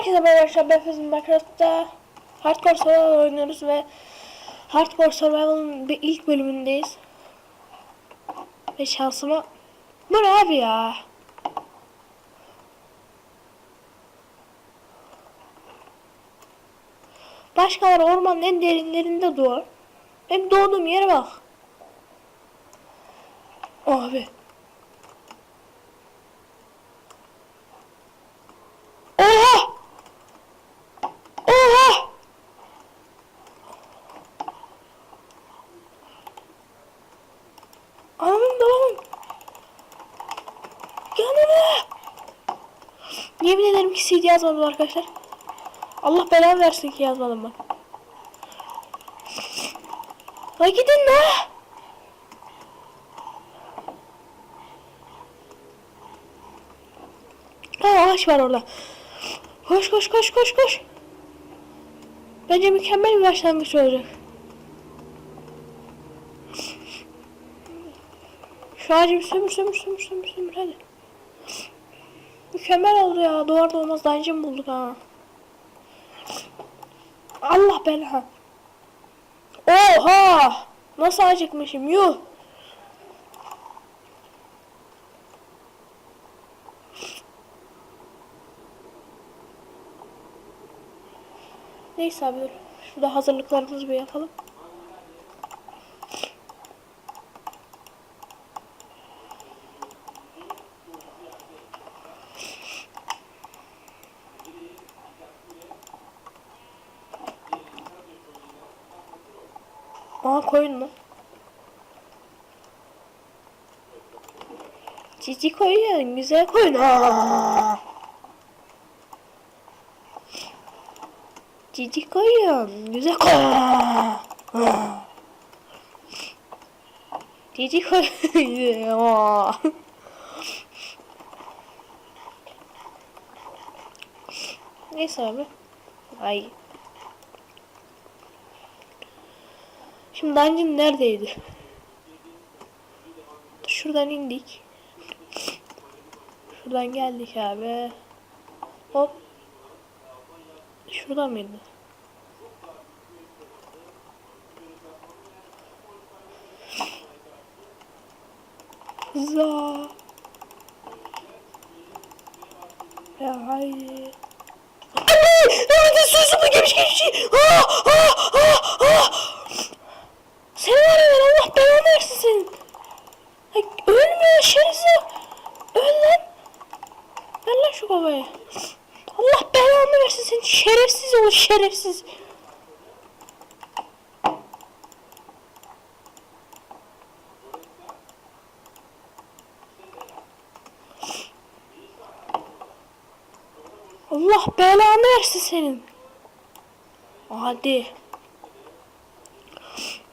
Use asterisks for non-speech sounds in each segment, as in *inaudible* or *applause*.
Herkese merhaba arkadaşlar ben Fezin Minecraft'ta Hardcore Survival oynuyoruz ve Hardcore Survival'ın bir ilk bölümündeyiz. Ve şansıma Bu ne abi ya? Başkaları ormanın en derinlerinde doğar. Benim doğduğum yere bak. Abi. Oha! Oha! Anamın babamın. Yanına. Ederim ki yazmadım arkadaşlar. Allah belanı versin ki yazmadım ben. La gidin la. Ha ağaç var orada. Koş koş koş koş koş. Bence mükemmel bir başlangıç olacak. Şu ağacı sömür sömür sömür sömür sömür hadi. Mükemmel oldu ya. Doğar doğmaz dungeon bulduk ha. Allah bela. Oha! Nasıl acıkmışım yuh. Neyse abi. Şurada hazırlıklarımızı bir yapalım. Aa koyun mu? Cici koyun, güzel koyun. Aa! Cici koyun, güzel koyun. Cici koyun. *laughs* Neyse abi. Ay. Şimdi dungeon neredeydi? Şuradan indik. Şuradan geldik abi. Hop. Şuradan mıydı? Za. Ya hayır. Evet sözümü gelmiş gelmiş. Ah! Ah! Ah! Ah! Sen var ya Allah belanı versin senin. Ölmüyor. Kovayı. Allah belanı versin senin şerefsiz ol şerefsiz. Allah belanı versin senin. Hadi.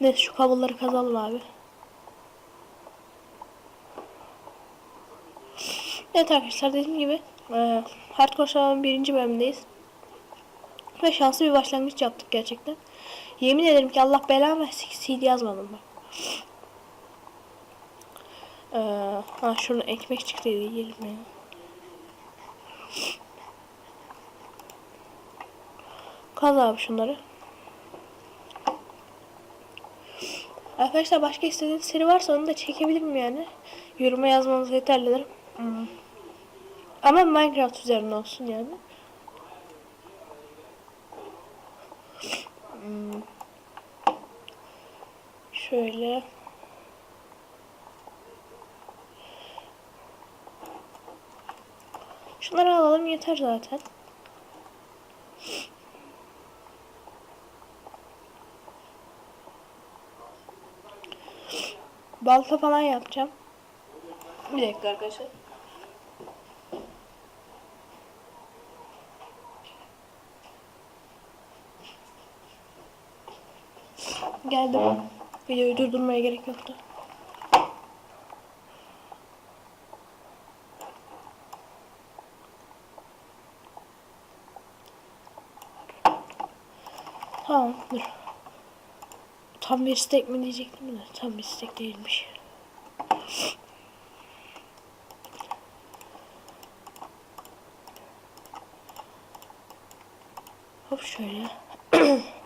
Neyse şu kabloları kazalım abi. Evet arkadaşlar dediğim gibi e, Hardcore Survival'ın birinci bölümündeyiz. Ve şanslı bir başlangıç yaptık gerçekten. Yemin ederim ki Allah belanı versin CD yazmadım ben. Ee, ha şunu ekmek çıktı yiyelim ya. Kaz abi şunları. Arkadaşlar başka istediğiniz seri varsa onu da çekebilirim yani. Yoruma yazmanız yeterlidir. Hmm. Ama Minecraft üzerine olsun yani. Hmm. Şöyle. Şunları alalım yeter zaten. Balta falan yapacağım. Bir dakika arkadaşlar. Geldim. Videoyu durdurmaya gerek yoktu. Tamam dur. Tam bir istek mi diyecektim de tam bir istek değilmiş. Hop şöyle. *clears throat*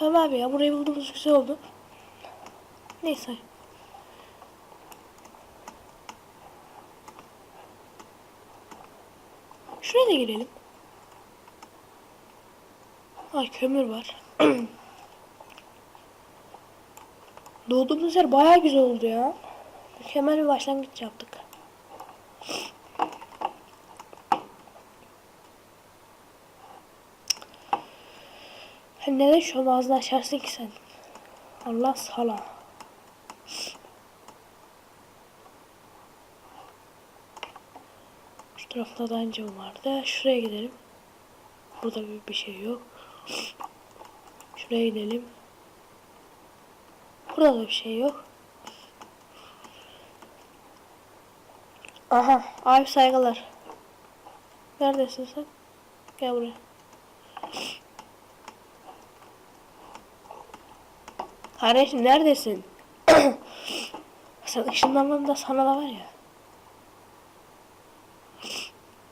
tamam abi ya burayı bulduğumuz güzel oldu. Neyse. Şuraya da girelim. Ay kömür var. *clears throat* Doğduğumuz yer bayağı güzel oldu ya. Mükemmel bir başlangıç yaptık. Hem neden şu ağzını açarsın ki sen? Allah sala. Şu tarafta da ancam vardı. Şuraya gidelim. Burada bir, bir şey yok. Şuraya gidelim. Burada da bir şey yok. Aha, abi saygılar. Neredesin sen? Gel buraya. Kardeşim neredesin? *clears throat* sen ışınlanman da sana da var ya.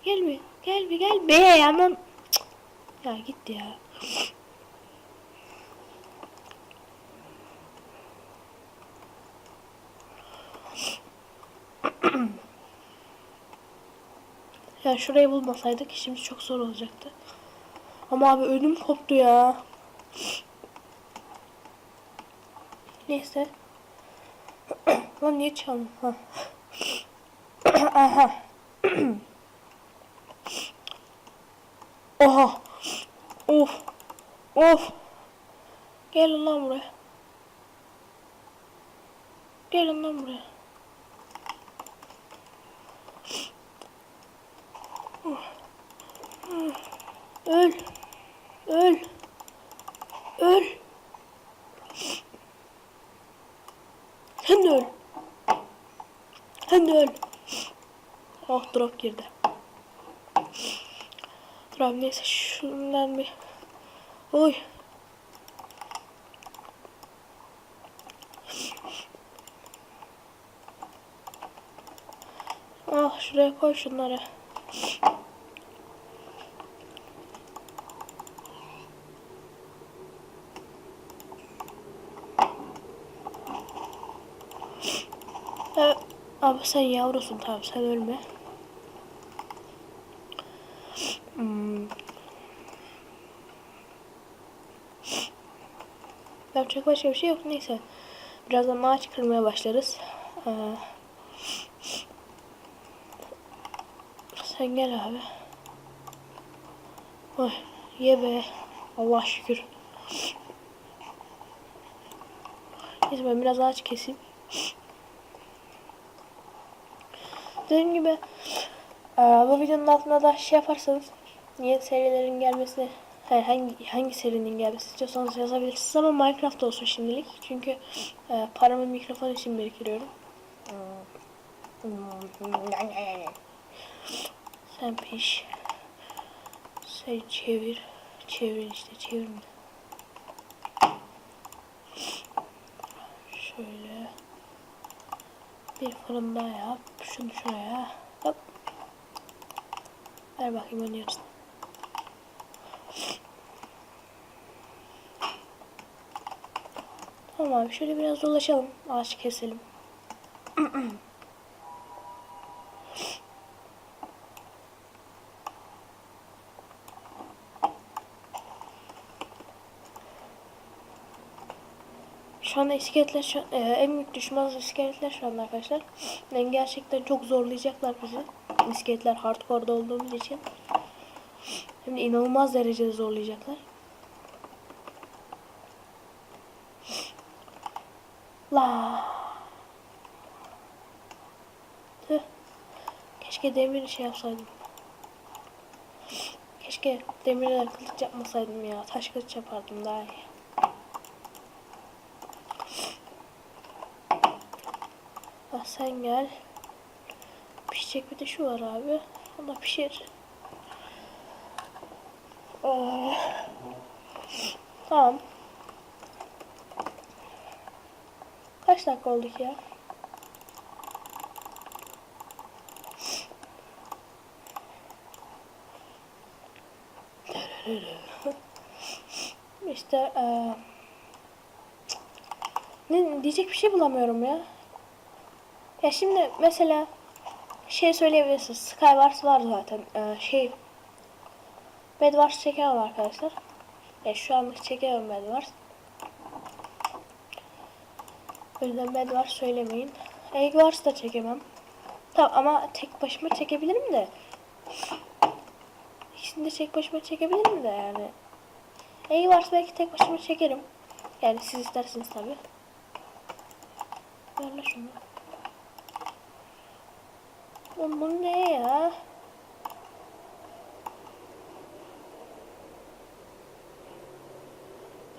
Gel bir, gel bir, gel be. Cık. Ya gitti ya. *clears throat* Ya şurayı bulmasaydık şimdi çok zor olacaktı. Ama abi ödüm koptu ya. Neyse. *clears throat* Lan niye çaldın? Ha. *clears throat* Aha. *clears throat* Oha. Of. Of. Gelin lan buraya. Gelin lan buraya. Öl. Öl. Sen de öl. Sen de öl. Oh drop girdi. Dur neyse şundan bir. Oy. Ah şuraya koy şunları. Abi sen yavrusun tamam sen ölme. Hmm. Yapacak başka bir şey yok neyse. Birazdan ağaç kırmaya başlarız. Ee, sen gel abi. Oy, ye be. Allah şükür. Neyse ben biraz ağaç keseyim. Dediğim gibi e, bu videonun altına da şey yaparsanız yeni serilerin gelmesini hayır, hangi serinin gelmesi istiyorsanız yazabilirsiniz ama Minecraft olsun şimdilik çünkü e, paramı mikrofon için biriktiriyorum. Sen piş. Sen çevir. Çevir işte çevirme. Şöyle. Bir fırın daha yap. Şunu şuraya. Hop. Ver bakayım onun yarısını. Tamam abi şöyle biraz dolaşalım. Ağaç keselim. Şu anda iskeletler şu, e, en büyük düşmanımız iskeletler şu anda arkadaşlar. Yani gerçekten çok zorlayacaklar bizi. İskeletler hardcore'da olduğumuz için. Hem de inanılmaz derecede zorlayacaklar. La. Tüh. Keşke demir şey yapsaydım. Keşke demirler kılıç yapmasaydım ya. Taş kılıç yapardım daha iyi. Ah sen gel. Pişecek bir de şu var abi. Ona pişir. Oh. Tamam. kaç dakika olduk ya? *laughs* işte e, ne diyecek bir şey bulamıyorum ya. Ya şimdi mesela şey söyleyebilirsiniz. Skywars var zaten. E, şey Bedwars çekiyorum arkadaşlar. Ya şu anlık çekiyorum Bedwars. O yüzden Bedwars söylemeyin. Egg da çekemem. Tamam ama tek başıma çekebilirim de. İkisini de tek başıma çekebilirim de yani. Egg belki tek başıma çekerim. Yani siz isterseniz tabi. Ver şunu. Bu ne ya?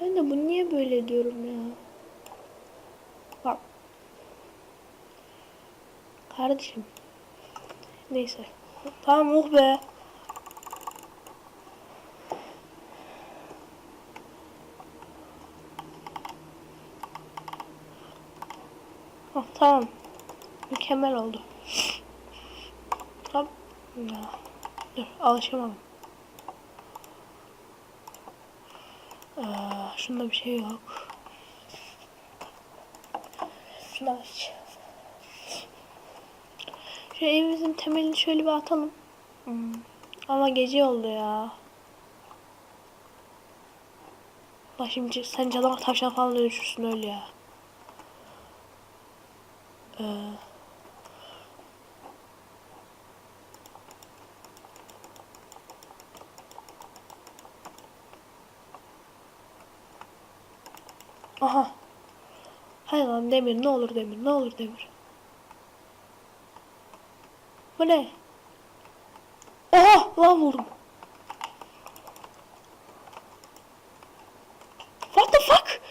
Ben de bu niye böyle diyorum ya? Kardeşim. Neyse. Tamam oh be. Oh, tamam. Mükemmel oldu. Hop. Ya. Dur alışamadım. Aa, şunda bir şey yok. Şunu aç. Şu evimizin temelini şöyle bir atalım. Hmm. Ama gece oldu ya. Bak şimdi sen canavar tavşan falan dönüşürsün öyle ya. Ee, Aha. Hay lan demir ne olur demir ne olur demir. Bu ne? Oha lan vurdum. What the fuck?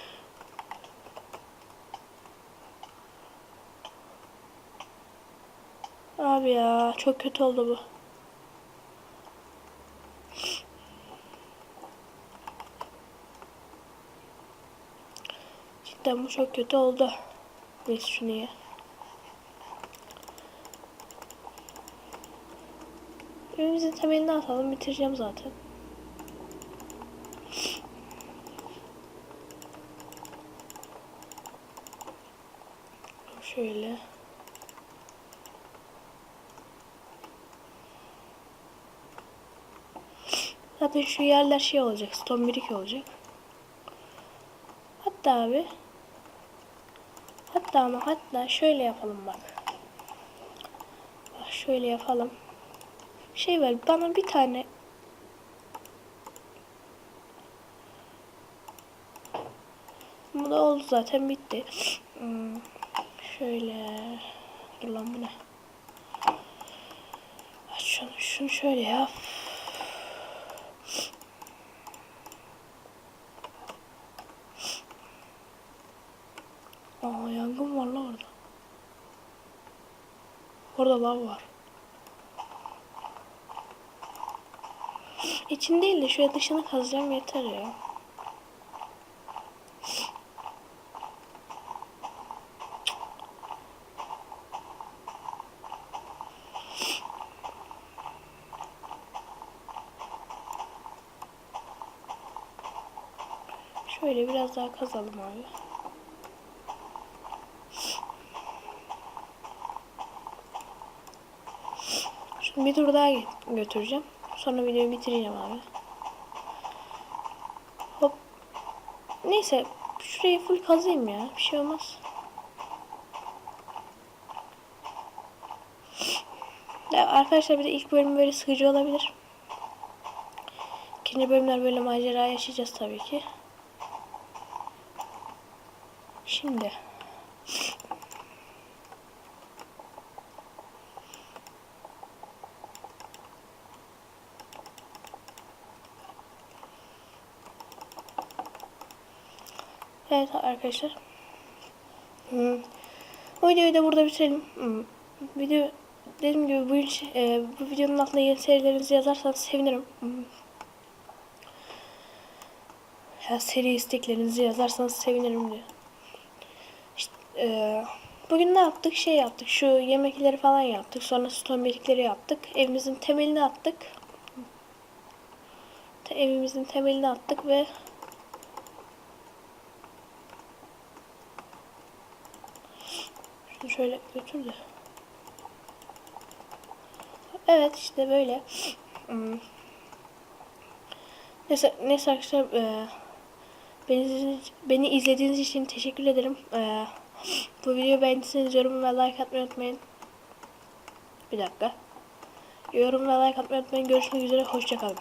Abi ya çok kötü oldu bu. Cidden bu çok kötü oldu. Neyse şunu ye. Evimizin temelini atalım bitireceğim zaten. Şöyle. Zaten şu yerler şey olacak. Stone brick olacak. Hatta abi. Hatta ama hatta şöyle yapalım. Bak şöyle yapalım. Şey ver bana bir tane Bu da oldu zaten bitti. Hmm, şöyle dur lan bu ne? Aç Şunu, şunu şöyle yap. Aa yangın var la orada. Orada lav var. İçin değil de şöyle dışını kazacağım yeter ya. Şöyle biraz daha kazalım abi. Şimdi bir tur daha götüreceğim. Sonra videoyu bitireceğim abi. Hop. Neyse. Şurayı full kazayım ya. Bir şey olmaz. Ya arkadaşlar bir de ilk bölüm böyle sıkıcı olabilir. İkinci bölümler böyle macera yaşayacağız tabii ki. Şimdi. Evet arkadaşlar. Hmm. Bu videoyu da burada bitirelim. Hmm. Video dediğim gibi bu, e, bu videonun altına yeni serilerinizi yazarsanız sevinirim. Hmm. Ya seri isteklerinizi yazarsanız sevinirim diyor. İşte, e, bugün ne yaptık? Şey yaptık. Şu yemekleri falan yaptık. Sonra stombelikleri yaptık. Evimizin temelini attık. evimizin temelini attık ve şunu şöyle götür de. Evet işte böyle. Hmm. Neyse, neyse arkadaşlar eee, beni, beni izlediğiniz için teşekkür ederim. Eee, bu videoyu beğendiyseniz yorum ve like atmayı unutmayın. Bir dakika. Yorum ve like atmayı unutmayın. Görüşmek üzere. Hoşçakalın.